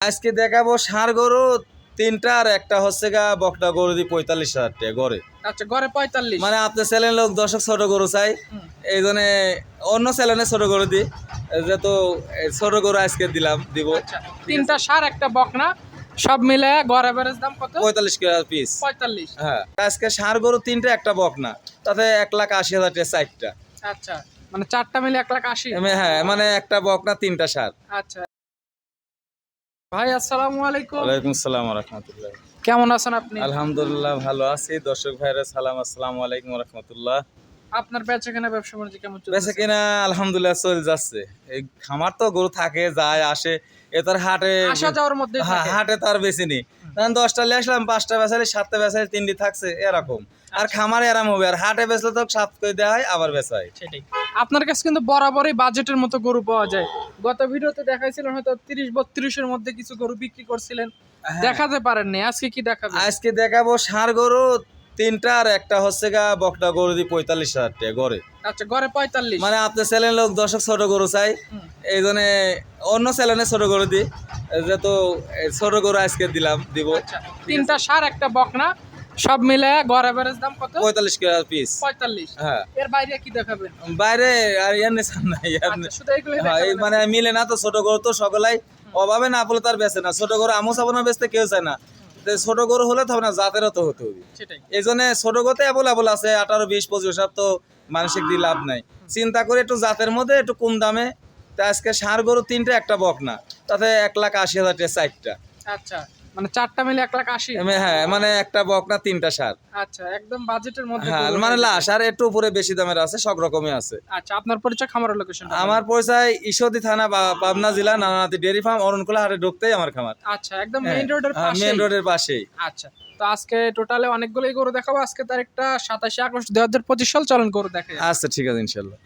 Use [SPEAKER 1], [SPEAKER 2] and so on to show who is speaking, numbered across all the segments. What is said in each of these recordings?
[SPEAKER 1] আজকে দেখাবো ষাঁড় গরু তিনটা আর একটা হচ্ছে গা বকটা গরু দিয়ে পঁয়তাল্লিশ হাজার টাকা গড়ে।
[SPEAKER 2] আচ্ছা ঘরে পঁয়তাল্লিশ।
[SPEAKER 1] মানে আপনার ছেলের লোক দর্শক ছোট গরু চাই। এই জন্য অন্য ছেলেনে ছোট গরু দিই যেহেতু ছোট গরু আজকে দিলাম দিব।
[SPEAKER 2] আচ্ছা তিনটা সার একটা বকনা সব মিলে গড় এভারেজ দাম কত?
[SPEAKER 1] পঁয়তাল্লিশ পিস
[SPEAKER 2] পঁয়তাল্লিশ।
[SPEAKER 1] হ্যাঁ আজকে ষাঁড় গরু তিনটা একটা বকনা। তাতে এক লাখ আশি হাজার টাকা চারটা।
[SPEAKER 2] আচ্ছা মানে চারটা মিলে এক লাখ আশি?
[SPEAKER 1] হ্যাঁ মানে একটা বকনা তিনটা সার
[SPEAKER 2] আচ্ছা। ভাই আসসালামু আলাইকুম।
[SPEAKER 1] ওয়ালাইকুম আসসালাম রাহমাতুল্লাহ।
[SPEAKER 2] কেমন আছেন আপনি?
[SPEAKER 1] আলহামদুলিল্লাহ ভালো আছি। দর্শক ভাইরা সালাম আসসালামু আলাইকুম রাহমাতুল্লাহ।
[SPEAKER 2] আপনার বেচা কেনা ব্যবসা বাণিজ্য কেমন চলছে
[SPEAKER 1] বেচা কেনা আলহামদুলিল্লাহ চলে যাচ্ছে। এই খামার তো গরু থাকে যায় আসে। এ তার হাটে
[SPEAKER 2] আসা যাওয়ার মধ্যে
[SPEAKER 1] হ্যাঁ, হাটে তো আর বেশি নেই। তখন দশটা নিয়ে আসলাম পাঁচটা বেচালি সাতটা বেচালি তিনটি থাকছে এরকম। আর
[SPEAKER 2] আচ্ছা।
[SPEAKER 1] খামারে এরাম হবে। আর হাটে বেচলে তো সাত করে দেওয়া হয় আবার বেচা হয়।
[SPEAKER 2] সেটাই। আপনার কাছে কিন্তু বরাবরই বাজেটের মতো গরু পাওয়া যায়। গত ভিডিওতে দেখাইছিলেন হয়তো তিরিশ বত্রিশের মধ্যে কিছু গরু বিক্রি করছিলেন।
[SPEAKER 1] হ্যাঁ।
[SPEAKER 2] দেখাতে পারেননি। আজকে কি দেখাবেন?
[SPEAKER 1] আজকে দেখাবো ষাঁড় গরু তিনটা আর একটা হচ্ছে গা বকটা গরু দিয়ে পঁয়তাল্লিশ হাজার টাকা গড়ে।
[SPEAKER 2] আচ্ছা ঘরে পঁয়তাল্লিশ।
[SPEAKER 1] মানে আপনার লোক দর্শক ছোট গরু চাই এই জন্য অন্য ছোট গরু দিই। এই ছোট গরু আজকে দিলাম দিব।
[SPEAKER 2] আচ্ছা তিনটা সার একটা বকনা সব মিলে গড় এভারেজ দাম কত?
[SPEAKER 1] পিস
[SPEAKER 2] পঁয়তাল্লিশ।
[SPEAKER 1] হ্যাঁ।
[SPEAKER 2] এর বাইরে কি দেখাবেন?
[SPEAKER 1] বাইরে আর এমনি নাই এমনি
[SPEAKER 2] আচ্ছা শুধু
[SPEAKER 1] হ্যাঁ, মানে মিলে না তো ছোট গরু তো সকলাই। অভাবে না বলে তার বেচে না। ছোট গরু আমও চাবো না বেচতে কেউ চায় না। ছোট গরু হলে তো না জাতেরও তো হতে হবে।
[SPEAKER 2] সেটাই।
[SPEAKER 1] এই জন্য ছোট গরুতে অ্যাবল আছে আঠারো বিশ পঁচিশ সব তো মানসিক দিয়ে লাভ নাই। চিন্তা করে একটু জাতের মধ্যে একটু কম দামে। তা আজকে ষাঁড় গরু তিনটা একটা বক না। তাতে এক লাখ আশি হাজার টাকা চারটা।
[SPEAKER 2] আচ্ছা মানে চারটা মিলে এক লাখ আশি?
[SPEAKER 1] হ্যাঁ মানে একটা তিনটা সার।
[SPEAKER 2] আচ্ছা একদম বাজেটের মধ্যে
[SPEAKER 1] হ্যাঁ মানে লাশ আর একটু উপরে বেশি দামের আছে সব রকমই আছে।
[SPEAKER 2] আচ্ছা আপনার পরিচয় খামারের লোকেশন
[SPEAKER 1] আমার পরিচয় ঈশ্বরদী থানা পাবনা জেলা নানানাতি ডেয়ারি ফার্ম অরণকুলা হাটে ঢুকতেই আমার খামার।
[SPEAKER 2] আচ্ছা একদম মেইন রোডের পাশে
[SPEAKER 1] মেন রোডের পাশেই।
[SPEAKER 2] আচ্ছা তো আজকে টোটালে অনেকগুলোই গরু দেখাবো। আজকে তার একটা সাতাশে আগস্ট দুই হাজার পঁচিশ সাল চলন গরু দেখে।
[SPEAKER 1] আচ্ছা ঠিক আছে ইনশাল্লাহ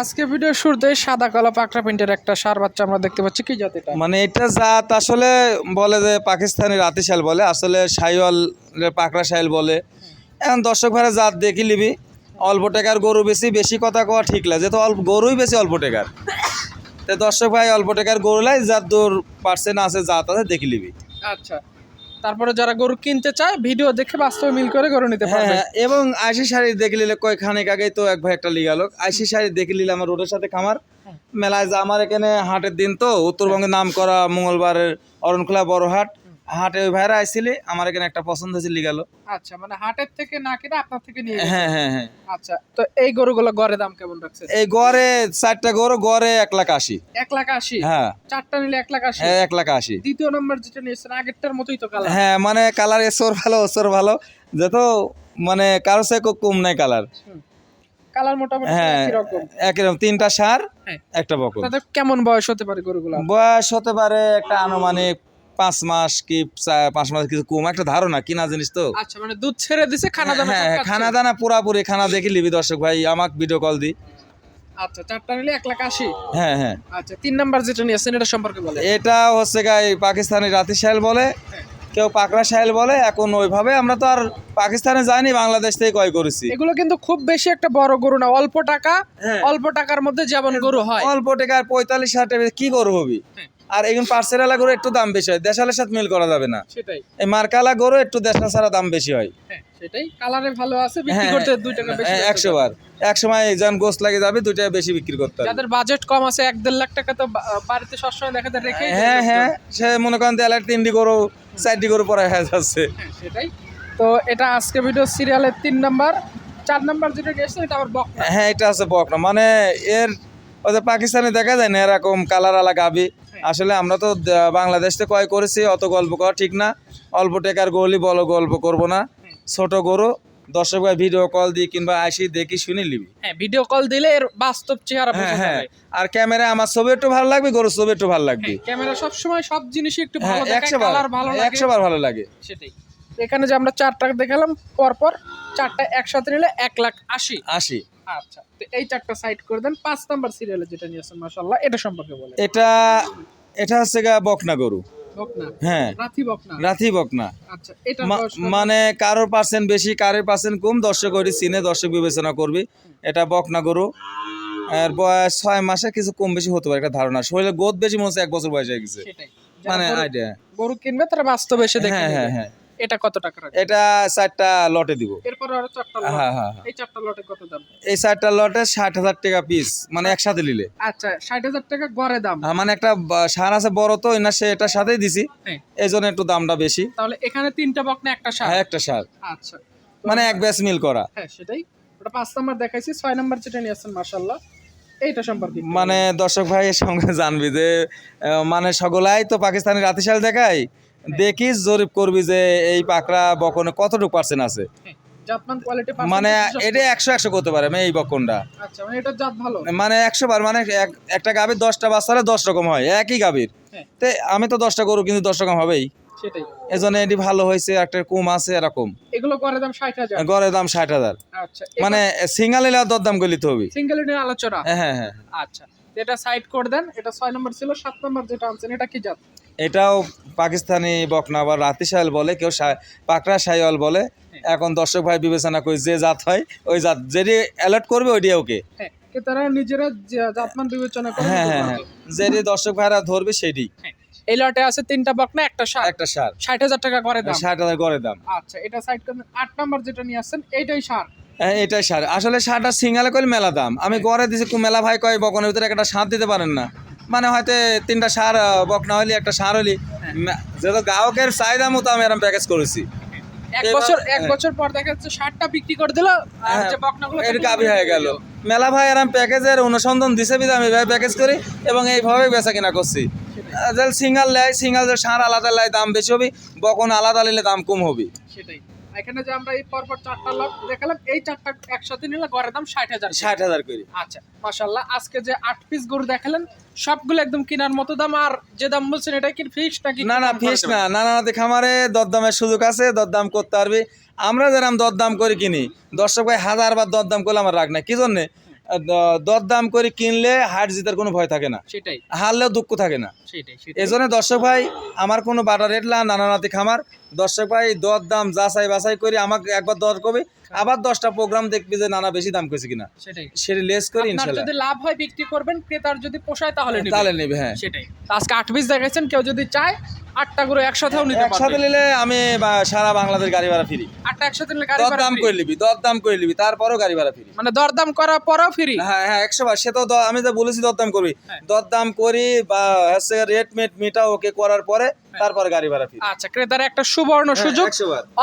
[SPEAKER 2] আজকে ভিডিও শুরুতে সাদা কালো পাকড়া প্রিন্টের একটা সার বাচ্চা আমরা দেখতে পাচ্ছি। কি জাত এটা?
[SPEAKER 1] মানে এটা জাত আসলে বলে যে পাকিস্তানি রাতিশাল বলে আসলে সাইওয়াল পাকড়া শাইল বলে। এখন দর্শক ভাইরা জাত দেখি লিবি অল্প টাকার গরু বেশি বেশি কথা কওয়া ঠিক লাগে যেহেতু অল্প গরুই বেশি অল্প টাকার। তো দর্শক ভাই অল্প টাকার গরু লাই যার দূর পার্সেন্ট আছে জাত আছে দেখি লিবি
[SPEAKER 2] আচ্ছা। তারপরে যারা গরু কিনতে চায় ভিডিও দেখে বাস্তবে মিল করে গরু নিতে
[SPEAKER 1] হ্যাঁ
[SPEAKER 2] পারবে।
[SPEAKER 1] হ্যাঁ, এবং আইসি শাড়ি দেখে নিলে কয়েকখানেক আগেই তো এক ভাই একটা লিগা লোক। আইসি শাড়ি দেখে নিলে আমার রোডের সাথে খামার। মেলায় যা আমার এখানে হাটের দিন তো উত্তরবঙ্গে নাম করা মঙ্গলবারের অরণখোলা বড় হাট হাটে ওই ভাইরা আইসিলি আমার এখানে একটা পছন্দ হয়েছে লিগালো।
[SPEAKER 2] আচ্ছা মানে হাটের থেকে না কিনে আপনার থেকে নিয়ে
[SPEAKER 1] হ্যাঁ হ্যাঁ হ্যাঁ।
[SPEAKER 2] আচ্ছা তো এই গরুগুলো গড়ে দাম কেমন রাখছে
[SPEAKER 1] এই গড়ে চারটা গরু গড়ে এক লাখ আশি।
[SPEAKER 2] এক লাখ আশি?
[SPEAKER 1] হ্যাঁ।
[SPEAKER 2] চারটা নিলে এক লাখ আশি?
[SPEAKER 1] হ্যাঁ, এক লাখ আশি।
[SPEAKER 2] দ্বিতীয় নম্বর যেটা নিয়েছেন আগেরটার মতোই তো কালার
[SPEAKER 1] হ্যাঁ মানে কালার এসর ভালো ওসর ভালো। যত মানে কারও সে কম নাই কালার
[SPEAKER 2] কালার মোটামুটি
[SPEAKER 1] হ্যাঁ
[SPEAKER 2] কীরকম
[SPEAKER 1] একরকম তিনটা সার
[SPEAKER 2] হ্যাঁ।
[SPEAKER 1] একটা বকর
[SPEAKER 2] কেমন বয়স হতে পারে গরুগুলো?
[SPEAKER 1] বয়স হতে পারে একটা আনুমানিক পাঁচ মাস কি পাঁচ মাস কিছু কম একটা ধারণা কিনা জিনিস তো?
[SPEAKER 2] আচ্ছা মানে দুধ ছেড়ে দিছে খানা দানা
[SPEAKER 1] হ্যাঁ হ্যাঁ। খানা দানা পুরাপুরি খানা দেখি লিবি দর্শক ভাই আমাকে ভিডিও কল দি।
[SPEAKER 2] আচ্ছা চারটা নিলে এক লাখ আশি।
[SPEAKER 1] হ্যাঁ হ্যাঁ।
[SPEAKER 2] আচ্ছা তিন নাম্বার যেটা নিয়েছেন এটা সম্পর্কে বলে
[SPEAKER 1] এটা হচ্ছে গাই পাকিস্তানি রাতি শাইল বলে কেউ পাকড়া শাইল বলে এখন ওইভাবে আমরা তো আর পাকিস্তানে যাইনি বাংলাদেশ থেকে ক্রয় করেছি।
[SPEAKER 2] এগুলো কিন্তু খুব বেশি একটা বড় গরু না অল্প টাকা
[SPEAKER 1] হ্যাঁ।
[SPEAKER 2] অল্প টাকার মধ্যে যেমন গরু হয়।
[SPEAKER 1] অল্প টাকার পঁয়তাল্লিশ হাজার টাকা কি গরু হবি?
[SPEAKER 2] হ্যাঁ।
[SPEAKER 1] আর এখন পার্সেলালা গরু একটু দাম বেশি হয়। দেশালের সাথে মিল করা যাবে না।
[SPEAKER 2] সেটাই।
[SPEAKER 1] এই মার্কালা গরু একটু দেশাল ছাড়া দাম বেশি হয়।
[SPEAKER 2] হ্যাঁ সেটাই। কালারে ভালো আছে বিক্রি
[SPEAKER 1] হ্যাঁ,
[SPEAKER 2] করতে দুই টাকা বেশি
[SPEAKER 1] হ্যাঁ। বার। এক সময় যখন গোস্ত লাগে যাবে টাকা বেশি বিক্রি করতে হবে।
[SPEAKER 2] যাদের বাজেট কম আছে লাখ টাকা তো বাড়িতে সবসময় দেখা যায় রেখে
[SPEAKER 1] হ্যাঁ হ্যাঁ সে মনে করেন তিনটি গরু চারটি গরু পরে হয়ে যাচ্ছে।
[SPEAKER 2] সেটাই। তো এটা আজকে ভিডিও সিরিয়ালের নাম্বার। নাম্বার যেটা গেছে এটা আবার বক
[SPEAKER 1] হ্যাঁ এটা আছে বকনা। মানে এর যে পাকিস্তানে দেখা যায় না এরকম কালার আলা গাবি? আসলে আমরা তো বাংলাদেশ থেকে ক্রয় করেছি অত গল্প করা ঠিক না। অল্প টেকার গলি বলো গল্প করব না। ছোট গরু দর্শক ভাই ভিডিও কল দিয়ে কিংবা আসি দেখি শুনে নিবি।
[SPEAKER 2] হ্যাঁ ভিডিও কল দিলে এর বাস্তব চেহারা
[SPEAKER 1] হ্যাঁ হ্যাঁ। আর ক্যামেরা আমার ছবি একটু ভালো লাগবে গরুর ছবি একটু ভালো লাগবে।
[SPEAKER 2] ক্যামেরা সব সময় সব জিনিসই একটু
[SPEAKER 1] হ্যাঁ
[SPEAKER 2] ভালো দেখায় কালার ভালো লাগে।
[SPEAKER 1] একশো বার ভালো লাগে।
[SPEAKER 2] সেটাই। এখানে যে আমরা চারটা দেখালাম পরপর চারটা একসাথে নিলে এক লাখ আশি।
[SPEAKER 1] আশি।
[SPEAKER 2] আচ্ছা তো এই চারটা সাইড করে দেন। পাঁচ নাম্বার সিরিয়ালে যেটা নিয়েছেন মাশাল্লাহ এটা সম্পর্কে বলে
[SPEAKER 1] এটা এটা হচ্ছে গা বকনা গরু। হ্যাঁ।
[SPEAKER 2] রাথি বকনা? আচ্ছা?
[SPEAKER 1] মানে কারোর পার্সেন্ট বেশি কারোর পার্সেন্ট কম দর্শক ওই চিনে দর্শক বিবেচনা করবি। এটা বকনা গরু। আর বয়স ছয় মাসে কিছু কম বেশি হতে পারে একটা ধারণা। শরীরে গোদ বেশি মনে হচ্ছে এক বছর বয়স হয়ে গেছে। মানে
[SPEAKER 2] গরু-
[SPEAKER 1] আইডিয়া
[SPEAKER 2] গরু কিনবে তারা বাস্তবে এসে দেখে
[SPEAKER 1] হ্যাঁ হ্যাঁ হ্যাঁ।
[SPEAKER 2] এটা কত টাকা
[SPEAKER 1] এটা চারটা লটে দিব।
[SPEAKER 2] এরপর আরও চারটা
[SPEAKER 1] হ্যাঁ হ্যাঁ হ্যাঁ।
[SPEAKER 2] এই চারটা লটে কত দাম?
[SPEAKER 1] এই চারটা লটে ষাট হাজার টাকা পিস মানে একসাথে নিলে।
[SPEAKER 2] আচ্ছা ষাট হাজার টাকা গড়ে দাম।
[SPEAKER 1] আহ, মানে একটা সার আছে বড় তো না সে এটার সাথেই দিছি।
[SPEAKER 2] হ্যাঁ।
[SPEAKER 1] এই জন্য একটু দামটা বেশি।
[SPEAKER 2] তাহলে এখানে তিনটা বকনা একটা সার?
[SPEAKER 1] হ্যাঁ একটা সার।
[SPEAKER 2] আচ্ছা।
[SPEAKER 1] মানে এক ব্যাচ মিল করা।
[SPEAKER 2] হ্যাঁ সেটাই। ওটা পাঁচ নাম্বার দেখাইছি ছয় নাম্বার যেটা নিয়ে আসছেন মার্শাল্লাহ এইটা সম্পর্কে
[SPEAKER 1] মানে দর্শক ভাই এর সঙ্গে জানবি যে মানে সকলাই তো পাকিস্তানি রাতিশাল দেখাই দেখিস জরিপ করবি যে এই পাকড়া বকনে কতটুকু পার্সেন্ট আছে। মানে এটা একশো একশো করতে পারে এই বকনটা।
[SPEAKER 2] আচ্ছা মানে
[SPEAKER 1] মানে একশো বার মানে একটা গাভীর দশটা বাচ্চারে দশ রকম হয় একই গাভীর।
[SPEAKER 2] হ্যাঁ।
[SPEAKER 1] তে আমি তো দশটা গরু কিন্তু দশ রকম হবেই।
[SPEAKER 2] সেটাই।
[SPEAKER 1] এজন্য এটি ভালো হয়েছে একটা কম আছে এরকম।
[SPEAKER 2] এগুলো করে দাম ষাট হাজার।
[SPEAKER 1] গড়ের দাম ষাট হাজার।
[SPEAKER 2] আচ্ছা
[SPEAKER 1] মানে সিঙ্গাল এলে দর দাম গলিতে হবে
[SPEAKER 2] সিঙ্গেল নিয়ে আলোচনা।
[SPEAKER 1] হ্যাঁ হ্যাঁ হ্যাঁ।
[SPEAKER 2] আচ্ছা এটা সাইড করে দেন এটা ছয় নম্বর ছিল সাত নম্বর যেটা আনছেন এটা কি জাত?
[SPEAKER 1] এটাও পাকিস্তানি বকনা বা রাতিশাল বলে কেউ পাকড়া সাইওয়াল বলে। এখন দর্শক ভাই বিবেচনা করি যে জাত হয় ওই জাত। যেটি অ্যালার্ট করবে ওইটি ওকে।
[SPEAKER 2] হ্যাঁ তারা নিজেরা জাতমান বিবেচনা করে
[SPEAKER 1] হ্যাঁ হ্যাঁ হ্যাঁ। যেটি দর্শক ভাইরা ধরবে সেটি।
[SPEAKER 2] হ্যাঁ। এই লটে আছে তিনটা বকনা একটা সার।
[SPEAKER 1] একটা সার।
[SPEAKER 2] ষাট হাজার টাকা করে দাম।
[SPEAKER 1] ষাট হাজার গড়ের দাম।
[SPEAKER 2] আচ্ছা এটা সাইড করে আট নম্বর যেটা নিয়ে আসছেন এইটাই সার।
[SPEAKER 1] হ্যাঁ, এটাই সার। আসলে সারটা সিঙ্গালে করলে মেলা দাম। আমি গড়ে দিছি মেলা ভাই কয় বকনের ভিতরে একটা সার দিতে পারেন না। মানে হয়তো তিনটা সার আহ, বকনা হইলি একটা সার হইলি মে- যেহেতু গ্রাহকের চাহিদা মতো আমি এরকম প্যাকেজ করেছি।
[SPEAKER 2] এক বছর এক
[SPEAKER 1] হ্যাঁ।
[SPEAKER 2] বছর পর দেখা যাচ্ছে সারটা বিক্রি করে দিল আর
[SPEAKER 1] হ্যাঁ,
[SPEAKER 2] যে বকনাগুলো
[SPEAKER 1] এর গাভি হয়ে গেল। মেলা ভাই প্যাকেজের অনুসন্ধান দিছে বিধা আমি প্যাকেজ করি এবং এইভাবে বেচা কিনা করছি। যেন সিঙ্গাল লেয় সিঙ্গাল সার আলাদা লেয় দাম বেশি হবে বকন আলাদা নিলে দাম কম হবে।
[SPEAKER 2] সেটাই। এখানে যে আমরা এই পরপর চারটা লট দেখালাম এই চারটা একসাথে নিলে গড়ের দাম ষাট হাজার
[SPEAKER 1] ষাট হাজার করে।
[SPEAKER 2] আচ্ছা মাশাল্লাহ আজকে যে আট পিস গরু দেখালেন সবগুলো একদম কেনার মতো দাম আর যে দাম বলছেন এটা কি ফিক্স নাকি
[SPEAKER 1] না না
[SPEAKER 2] ফিক্স
[SPEAKER 1] না না না না আমারে দরদামের সুযোগ আছে দরদাম করতে পারবি। আমরা যেরকম দরদাম করে কিনি দর্শক ভাই হাজার বার দরদাম করলে আমার রাগ না কি জন্যে? দরদাম করে কিনলে হাট জিতার কোনো ভয় থাকে না।
[SPEAKER 2] সেটাই।
[SPEAKER 1] হারলেও দুঃখ থাকে না। এই জন্য দর্শক ভাই আমার কোনো বাটা রেট না নানানাতি খামার। দর্শক ভাই দর দাম যাচাই বাছাই করে আমাকে একবার দর করবে। আবার দশটা প্রোগ্রাম দেখবি যে নানা বেশি দাম করেছে কিনা।
[SPEAKER 2] সেটাই।
[SPEAKER 1] সেটা লেস করি
[SPEAKER 2] যদি লাভ হয় বিক্রি করবেন ক্রেতার যদি পোষায় তাহলে
[SPEAKER 1] তাহলে নেবে হ্যাঁ।
[SPEAKER 2] সেটাই। আজকে আট পিস দেখাচ্ছেন কেউ যদি চায় আটটা করে একসাথেও নিতে
[SPEAKER 1] একসাথে নিলে আমি সারা বাংলাদেশ গাড়ি ভাড়া ফ্রি
[SPEAKER 2] আটটা একসাথে নিলে গাড়ি
[SPEAKER 1] দর
[SPEAKER 2] ভাড়া
[SPEAKER 1] দাম করে নিবি দর দাম করে নিবি তারপরেও গাড়ি ভাড়া ফ্রি
[SPEAKER 2] মানে দরদাম করার পরেও ফ্রি
[SPEAKER 1] হ্যাঁ হ্যাঁ একশো বার সে তো আমি তো বলেছি দরদাম করবি।
[SPEAKER 2] হ্যাঁ।
[SPEAKER 1] দরদাম করি বা হচ্ছে রেট মেট মিটা ওকে করার পরে তারপরে গাড়ি ভাড়া ফ্রি
[SPEAKER 2] আচ্ছা ক্রেতার একটা সুবর্ণ সুযোগ।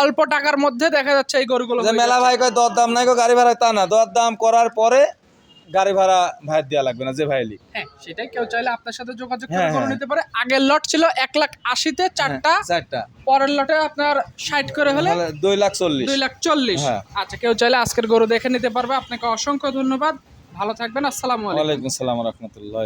[SPEAKER 2] অল্প টাকার মধ্যে দেখা যাচ্ছে এই গরুগুলো
[SPEAKER 1] মেলা। ভাই কয় দরদাম নাই গো গাড়ি ভাড়া তা না। দরদাম করার পরে গাড়ি ভাড়া ভাই দেওয়া লাগবে না যে ভাই লিখ
[SPEAKER 2] হ্যাঁ সেটাই কেউ চাইলে আপনার সাথে যোগাযোগ করে
[SPEAKER 1] হ্যাঁ, হ্যাঁ।
[SPEAKER 2] নিতে পারে। আগের লট ছিল এক লাখ আশিতে চারটা
[SPEAKER 1] চারটা।
[SPEAKER 2] পরের লটে আপনার ষাট করে হলে
[SPEAKER 1] দুই লাখ চল্লিশ।
[SPEAKER 2] দুই লাখ চল্লিশ।
[SPEAKER 1] হ্যাঁ।
[SPEAKER 2] আচ্ছা কেউ চাইলে আজকের গরু দেখে নিতে পারবে। আপনাকে অসংখ্য ধন্যবাদ। ভালো থাকবেন। আসসালামু আলাইকুম।
[SPEAKER 1] ওয়ালাইকুম আসসালাম রহমতুল্লাহ